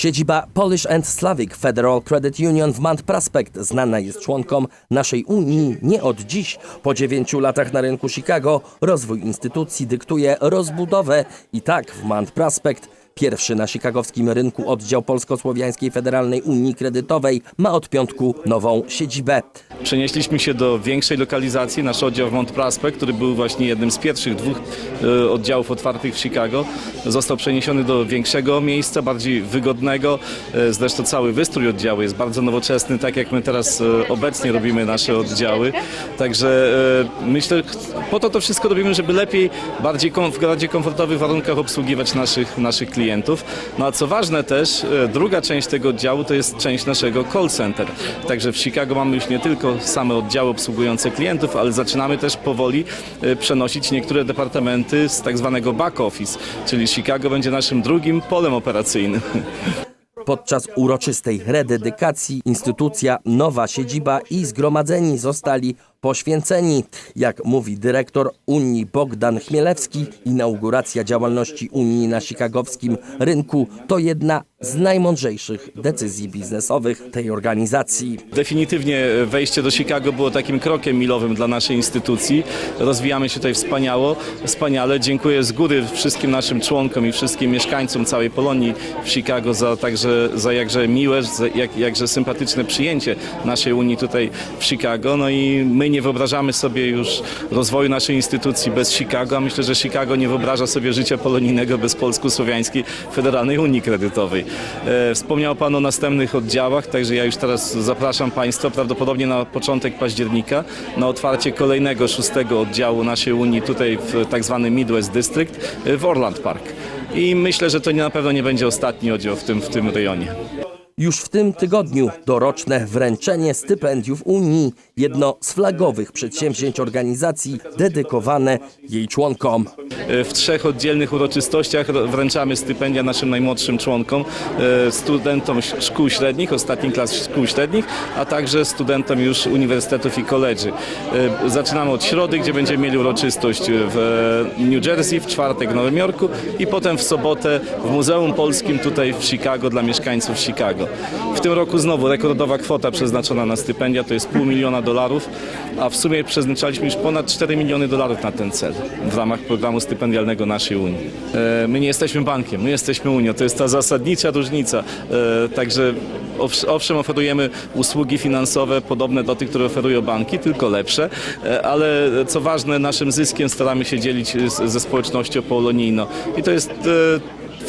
Siedziba Polish and Slavic Federal Credit Union w Mount Prospect znana jest członkom naszej Unii nie od dziś. Po dziewięciu latach na rynku Chicago rozwój instytucji dyktuje rozbudowę i tak w Mount Prospect Pierwszy na chicagowskim rynku oddział Polsko-Słowiańskiej Federalnej Unii Kredytowej ma od piątku nową siedzibę. Przenieśliśmy się do większej lokalizacji. Nasz oddział w Mount Prospect, który był właśnie jednym z pierwszych dwóch e, oddziałów otwartych w Chicago, został przeniesiony do większego miejsca, bardziej wygodnego. E, Zresztą cały wystrój oddziału jest bardzo nowoczesny, tak jak my teraz e, obecnie robimy nasze oddziały. Także myślę, po to to wszystko robimy, żeby lepiej, bardziej w bardziej komfortowych warunkach obsługiwać naszych, naszych klientów. No a co ważne też, e, druga część tego oddziału to jest część naszego call center. Także w Chicago mamy już nie tylko same oddziały obsługujące klientów, ale zaczynamy też powoli e, przenosić niektóre departamenty z tak zwanego back office, czyli Chicago będzie naszym drugim polem operacyjnym. Podczas uroczystej rededykacji instytucja, nowa siedziba i zgromadzeni zostali poświęceni. Jak mówi dyrektor Unii Bogdan Chmielewski, inauguracja działalności Unii na chicagowskim rynku to jedna z najmądrzejszych decyzji biznesowych tej organizacji. Definitywnie wejście do Chicago było takim krokiem milowym dla naszej instytucji. Rozwijamy się tutaj wspaniało, wspaniale. Dziękuję z góry wszystkim naszym członkom i wszystkim mieszkańcom całej Polonii w Chicago za także za jakże miłe, jak, jakże sympatyczne przyjęcie naszej Unii tutaj w Chicago. No i my nie wyobrażamy sobie już rozwoju naszej instytucji bez Chicago, a myślę, że Chicago nie wyobraża sobie życia polonijnego bez Polsko-Słowiańskiej Federalnej Unii Kredytowej. E, wspomniał Pan o następnych oddziałach, także ja już teraz zapraszam Państwa prawdopodobnie na początek października na otwarcie kolejnego, szóstego oddziału naszej Unii tutaj w tak zwany Midwest District e, w Orland Park. I myślę, że to na pewno nie będzie ostatni oddział w tym, w tym rejonie. Już w tym tygodniu doroczne wręczenie stypendiów Unii, jedno z flagowych przedsięwzięć organizacji dedykowane jej członkom. W trzech oddzielnych uroczystościach ro- wręczamy stypendia naszym najmłodszym członkom, e, studentom szkół średnich, ostatnich klas szkół średnich, a także studentom już uniwersytetów i koledży. E, Zaczynamy od środy, gdzie będziemy mieli uroczystość w New Jersey, w czwartek w Nowym Jorku i potem w sobotę w Muzeum Polskim tutaj w Chicago dla mieszkańców Chicago. W tym roku znowu rekordowa kwota przeznaczona na stypendia to jest pół miliona dolarów, a w sumie przeznaczaliśmy już ponad 4 miliony dolarów na ten cel w ramach programu stypendialnego naszej Unii. E, My nie jesteśmy bankiem, my jesteśmy Unią, to jest ta zasadnicza różnica. E, Także owsz- owszem oferujemy usługi finansowe podobne do tych, które oferują banki, tylko lepsze, e, ale co ważne naszym zyskiem staramy się dzielić ze społecznością polonijną i to jest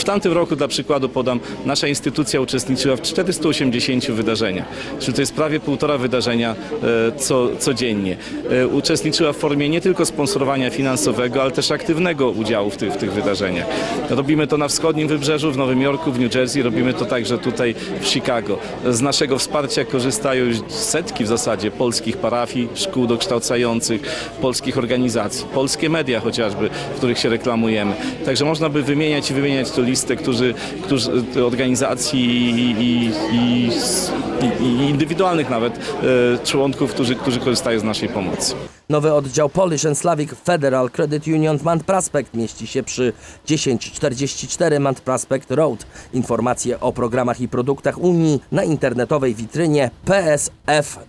w tamtym roku, dla przykładu podam, nasza instytucja uczestniczyła w 480 wydarzeniach, czyli to jest prawie półtora wydarzenia e, co, codziennie. E, Uczestniczyła w formie nie tylko sponsorowania finansowego, ale też aktywnego udziału w tych, w tych wydarzeniach. Robimy to na wschodnim wybrzeżu, w Nowym Jorku, w New Jersey, robimy to także tutaj w Chicago. Z naszego wsparcia korzystają już setki w zasadzie polskich parafii, szkół dokształcających, polskich organizacji, polskie media chociażby, w których się reklamujemy. Także można by wymieniać i wymieniać tu listę, którzy, którzy, organizacji i, i, i, i, indywidualnych nawet e, członków, którzy, którzy korzystają z naszej pomocy. Nowy oddział Polish and Slavic Federal Credit Union Mount Prospect mieści się przy 1044 Mount Prospect Road. Informacje o programach i produktach Unii na internetowej witrynie psfcu.com.